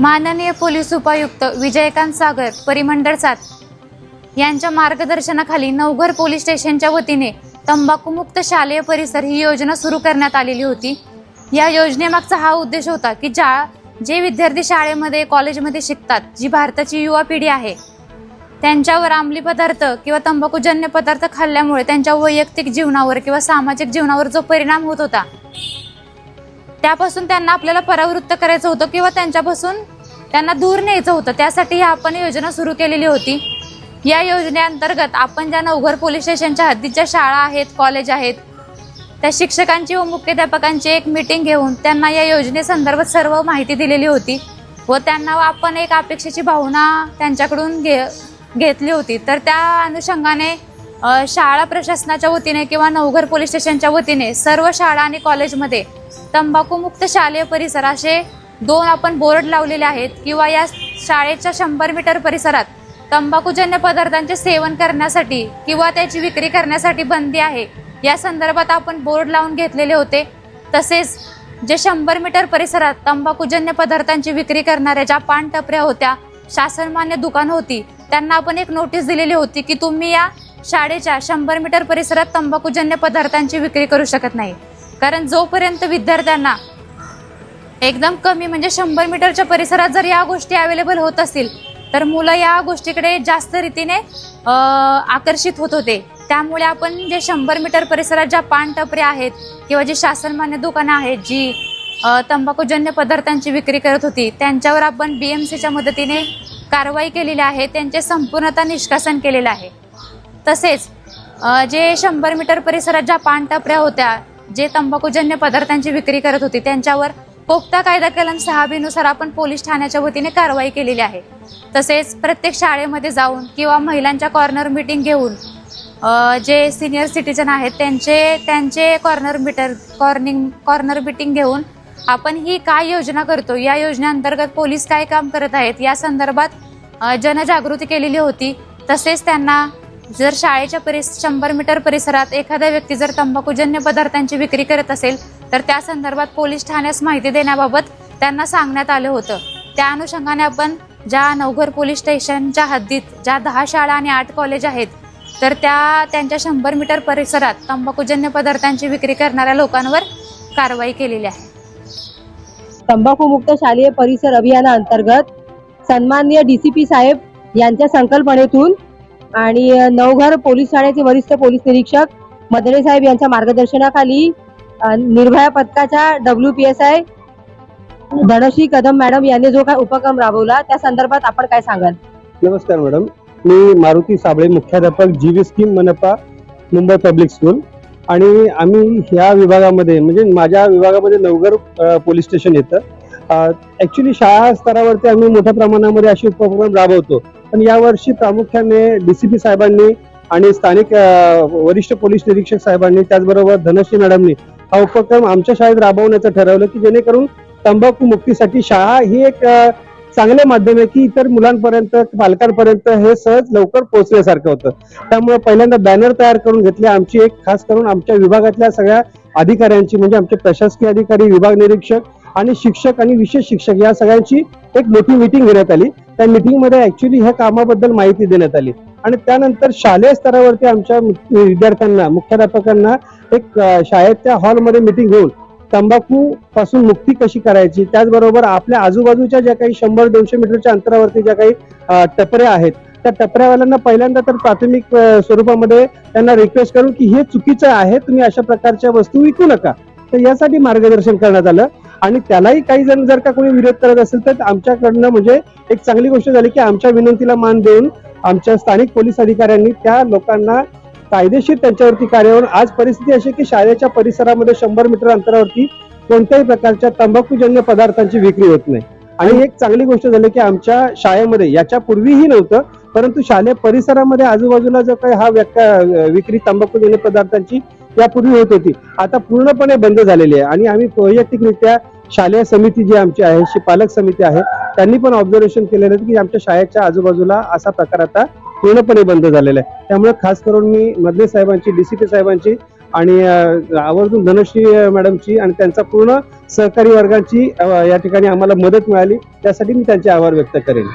माननीय पोलीस उपायुक्त विजयकांत सागर परिमंडळ सात. यांच्या मार्गदर्शनाखाली नवघर पोलीस स्टेशनच्या वतीने तंबाखूमुक्त शालेय परिसर ही योजना सुरू करण्यात आलेली होती. या योजनेमागचा हा उद्देश होता की ज्या जे विद्यार्थी शाळेमध्ये कॉलेजमध्ये शिकतात जी भारताची युवा पिढी आहे त्यांच्यावर अंमली पदार्थ किंवा तंबाखूजन्य पदार्थ खाल्ल्यामुळे त्यांच्या वैयक्तिक जीवनावर किंवा सामाजिक जीवनावर जो परिणाम होत होता त्यापासून त्यांना आपल्याला परावृत्त करायचं होतं किंवा त्यांच्यापासून त्यांना दूर न्यायचं होतं. त्यासाठी ही आपण योजना सुरू केलेली होती. या योजनेअंतर्गत आपण ज्या नवघर पोलीस स्टेशनच्या हद्दीच्या शाळा आहेत कॉलेज आहेत त्या शिक्षकांची व मुख्याध्यापकांची एक मीटिंग घेऊन त्यांना या योजनेसंदर्भात सर्व माहिती दिलेली होती व त्यांना आपण एक अपेक्षेची भावना त्यांच्याकडून घे घेतली होती. तर त्या अनुषंगाने शाळा प्रशासनाच्या वतीने किंवा नवघर पोलीस स्टेशनच्या वतीने सर्व शाळा आणि कॉलेजमध्ये तंबाखूमुक्त शालेय परिसर असे दोन आपण बोर्ड लावलेले आहेत किंवा या शाळेच्या शंभर मीटर परिसरात तंबाखूजन्य पदार्थांचे सेवन करण्यासाठी किंवा त्याची विक्री करण्यासाठी बंदी आहे. या संदर्भात आपण बोर्ड लावून घेतलेले होते. तसेच जे शंभर मीटर परिसरात तंबाखूजन्य पदार्थांची विक्री करणाऱ्या ज्या पान टपऱ्या होत्या शासनमान्य दुकान होती त्यांना आपण एक नोटीस दिलेली होती की तुम्ही या शाळेच्या शंभर मीटर परिसरात तंबाखूजन्य पदार्थांची विक्री करू शकत नाही. कारण जोपर्यंत विद्यार्थ्यांना एकदम कमी म्हणजे शंभर मीटरच्या परिसरात जर या गोष्टी अवेलेबल होत असतील तर मुलं या गोष्टीकडे जास्त रीतीने आकर्षित होत होते. त्यामुळे आपण जे शंभर मीटर परिसरात ज्या पान टपऱ्या आहेत किंवा जी शासनमान्य दुकानं आहेत जी तंबाखूजन्य पदार्थांची विक्री करत होती त्यांच्यावर आपण बी एम सीच्या मदतीने कारवाई केलेली आहे त्यांचे संपूर्णतः निष्कासन केलेलं आहे. तसेच जे शंभर मीटर परिसरात ज्या पान टपऱ्या होत्या जे तंबाखूजन्य पदार्थांची विक्री करत होती त्यांच्यावर पोक्ता कायदा कलम सहा बीनुसार आपण पोलीस ठाण्याच्या वतीने कारवाई केलेली आहे. तसेच प्रत्येक शाळेमध्ये जाऊन किंवा महिलांच्या कॉर्नर मीटिंग घेऊन जे सिनियर सिटीजन आहेत त्यांचे त्यांचे corner meter cornering corner meeting घेऊन आपण ही काय योजना करतो या योजनेअंतर्गत पोलीस काय काम करत आहेत या संदर्भात जनजागृती केलेली होती. तसेच त्यांना जर शाळेच्या परिस शंभर मीटर परिसरात एखादा व्यक्ती जर तंबाखूजन्य पदार्थांची विक्री करत असेल तर त्या संदर्भात पोलीस ठाण्यास माहिती देण्याबाबत त्यांना सांगण्यात आलं होतं. त्या अनुषंगाने आपण ज्या नवघर पोलीस स्टेशनच्या हद्दीत ज्या दहा शाळा आणि आठ कॉलेज आहेत तर त्या त्यांच्या शंभर मीटर परिसरात तंबाखूजन्य पदार्थांची विक्री करणाऱ्या लोकांवर कारवाई केलेली आहे. तंबाखूमुक्त शालेय परिसर अभियानाअंतर्गत सन्माननीय डीसीपी साहेब यांच्या संकल्पनेतून आणि नवघर पोलीस ठाण्याचे वरिष्ठ पोलीस निरीक्षक मदने साहेब यांच्या मार्गदर्शनाखाली निर्भया पथकाच्या W P S I Dhanashri Kadam madam यांनी जो काय उपक्रम राबवला त्या संदर्भात आपण काय सांगाल? नमस्कार मॅडम. मी मारुती साबळे मुख्याध्यापक जी स्कीम मनपा मुंबई पब्लिक स्कूल. आणि आम्ही ह्या विभागामध्ये म्हणजे माझ्या विभागामध्ये नवघर पोलीस स्टेशन येतं. ऍक्च्युली शाळा स्तरावरती आम्ही मोठ्या प्रमाणामध्ये असे उपक्रम राबवतो. पण यावर्षी प्रामुख्याने डीसीपी साहेबांनी आणि स्थानिक वरिष्ठ पोलीस निरीक्षक साहेबांनी त्याचबरोबर धनश्री मॅडमनी हा उपक्रम आमच्या शाळेत राबवण्याचं ठरवलं की जेणेकरून तंबाखू मुक्तीसाठी शाळा ही एक चांगले माध्यम आहे की इतर मुलांपर्यंत पालकांपर्यंत हे सहज लवकर पोहोचण्यासारखं होतं. त्यामुळे पहिल्यांदा बॅनर तयार करून घेतले आमची एक खास करून आमच्या विभागातल्या सगळ्या अधिकाऱ्यांची म्हणजे आमचे प्रशासकीय अधिकारी विभाग निरीक्षक आणि शिक्षक आणि विशेष शिक्षक या सगळ्यांची एक मोठी मिटिंग घेण्यात आली. त्या मिटिंगमध्ये ऍक्च्युली ह्या कामाबद्दल माहिती देण्यात आली. आणि त्यानंतर शालेय स्तरावरती आमच्या विद्यार्थ्यांना मुख्याध्यापकांना एक शाळेत शाळेच्या हॉलमध्ये मिटिंग घेऊन तंबाखू पासून मुक्ती कशी करायची त्याचबरोबर आपल्या आजूबाजूच्या ज्या काही शंभर दोनशे मीटरच्या अंतरावरती ज्या काही टपऱ्या आहेत त्या टपऱ्यावाल्यांना पहिल्यांदा तर प्राथमिक स्वरूपामध्ये त्यांना रिक्वेस्ट करून की हे चुकीचं आहे तुम्ही अशा प्रकारच्या वस्तू विकू नका. तर यासाठी मार्गदर्शन करण्यात आलं. आणि त्यालाही काही जण जर का कोणी विरोध करत असेल तर आमच्याकडनं म्हणजे एक चांगली गोष्ट झाली की आमच्या विनंतीला मान देऊन आमच्या स्थानिक पोलीस अधिकाऱ्यांनी त्या लोकांना कायदेशीर त्यांच्यावरती कार्यावर आज परिस्थिती अशी की शाळेच्या परिसरामध्ये शंभर मीटर अंतरावरती कोणत्याही प्रकारच्या तंबाखूजन्य पदार्थांची विक्री होत नाही. आणि एक चांगली गोष्ट झाली की आमच्या शाळेमध्ये याच्या पूर्वीही नव्हतं परंतु शालेय परिसरामध्ये आजूबाजूला जो काही हा विक्री तंबाखूजन्य पदार्थांची यापूर्वी होत होती. आता पूर्णपणे बंद झालेली आहे. आणि आम्ही वैयक्तिकरित्या शालेय समिती जी आमची आहे पालक समिती आहे त्यांनी पण ऑब्झर्वेशन केलेलं आहे की आमच्या शाळेच्या आजूबाजूला असा प्रकार आता पूर्णपणे बंद झालेला आहे. त्यामुळे खास करून मी मधले साहेबांची डीसीपी साहेबांची आणि आवर्जून धनश्री मॅडमची आणि त्यांचा पूर्ण सहकारी वर्गाची या ठिकाणी आम्हाला मदत मिळाली. त्यासाठी मी त्यांचे आभार व्यक्त करेन.